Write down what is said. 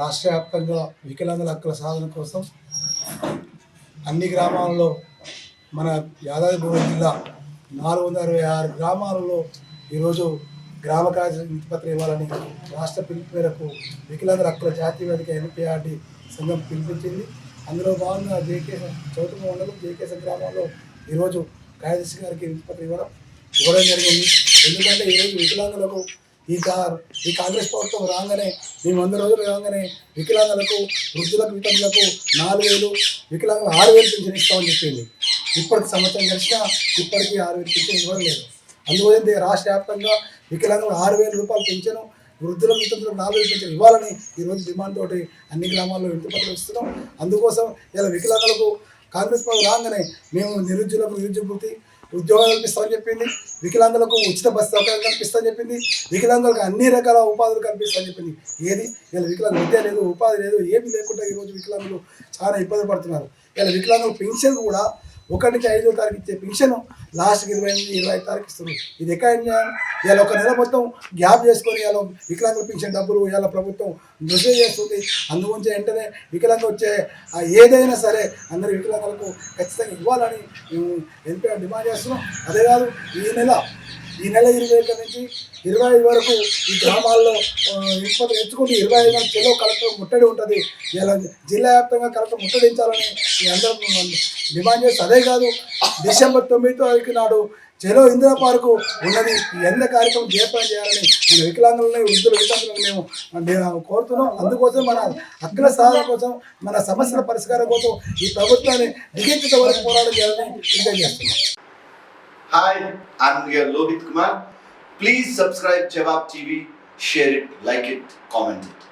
రాష్ట్ర వ్యాప్తంగా వికలాంగుల హక్కుల సాధన కోసం అన్ని గ్రామాలలో మన యాదాద్రి జిల్లా నాలుగు వందల అరవై ఆరు గ్రామాలలో ఈరోజు గ్రామ కార్య పత్రం ఇవ్వాలని రాష్ట్ర పిలుపు మేరకు వికలాంగుల హక్కుల జాతీయ వేదిక ఎన్పిఆర్డి సంఘం పిలిపించింది. అందులో భాగంగా జేకే చౌట మండలం జేకేస గ్రామంలో ఈరోజు కార్యదర్శి గారికి వినతిపత్రం ఇవ్వడం ఇవ్వడం జరిగింది. ఎందుకంటే ఈరోజు వికలాంగులకు ఈ కార్ ఈ కాంగ్రెస్ ప్రభుత్వం రాగానే మేము వంద రోజులు రాగానే వికలాంగులకు వృద్ధులకు వితంతులకు నాలుగు వేలు వికలాంగులు ఆరు వేలు పింఛన్ ఇస్తామని చెప్పింది. ఇప్పటికి సంవత్సరం కలిసినా ఇప్పటికీ ఆరు వేలు పింఛన్ ఇవ్వడం లేదు. అందువల్ల రాష్ట్ర వ్యాప్తంగా వికలాంగులు ఆరు వేల రూపాయలు పెంచను వృద్ధుల వితంతులకు నాలుగు వేలు పింఛన్ ఇవ్వాలని ఈరోజు డిమాండ్ తోటి అన్ని గ్రామాల్లో ఇంటి పత్రం ఇస్తున్నాం. అందుకోసం ఇలా వికలాంగులకు కాంగ్రెస్ ప్రభుత్వం రాగానే మేము నిరుద్యోగులకు నిరుద్యోగ ఉద్యోగాలు కల్పిస్తామని చెప్పింది. వికలాంగులకు ఉచిత బస్సు సౌకర్యం కల్పిస్తామని చెప్పింది. వికలాంగులకు అన్ని రకాల ఉపాధులు కల్పిస్తామని చెప్పింది. ఏది? ఇలా వికలాంగ విద్య లేదు ఉపాధి లేదు ఏమీ లేకుండా ఈరోజు వికలాంగులు చాలా ఇబ్బంది పడుతున్నారు. ఇలా వికలాంగుల పెన్షన్ కూడా ఒకటి నుంచి ఐదో తారీఖు ఇచ్చే పెన్షన్ లాస్ట్కి ఇరవై ఎనిమిది ఇరవై ఐదు తారీఖు ఇస్తున్నాం ఇది ఎక్కడ ఇవాళ ఒక నెల మొత్తం గ్యాప్ చేసుకొని ఇవాళ వికలాంగులు పెన్షన్ డబ్బులు ఇలా ప్రభుత్వం నృత్యం చేస్తుంది. అందుగురించి వెంటనే వికలాంగ వచ్చే ఏదైనా సరే అందరి వికలాంగులకు ఖచ్చితంగా ఇవ్వాలని మేము ఎన్పిఆర్ డిమాండ్ చేస్తున్నాం. అదే కాదు ఈ నెల ఈ నెల ఇరవై ఒకటి నుంచి ఇరవై ఐదు వరకు ఈ గ్రామాల్లో ఇప్పటి ఎంచుకుంటే ఇరవై ఐదు వరకు చెలో కలెక్టర్ ముట్టడి ఉంటుంది. ఇలా జిల్లా వ్యాప్తంగా కలెక్టర్ ముట్టడించాలని అందరూ డిమాండ్ చేస్తే అదే కాదు. డిసెంబర్ తొమ్మిది తారీఖు నాడు చెలో ఇందిరా పార్కు ఉన్నది. ఈ ఎంత కార్యక్రమం జయప్రదం చేయాలని మన వికలాంగులని వృద్ధులు వికలాంగులను మేము కోరుతున్నాం. అందుకోసం మన అగ్ర సాధన కోసం మన సమస్యల పరిష్కారం కోసం ఈ ప్రభుత్వాన్ని దిగించేంత వరకు పోరాటం చేయాలని విజ్ఞప్తి చేస్తున్నాం. Hi, Lohith Kumar please subscribe Jawab TV share TV, share it like it.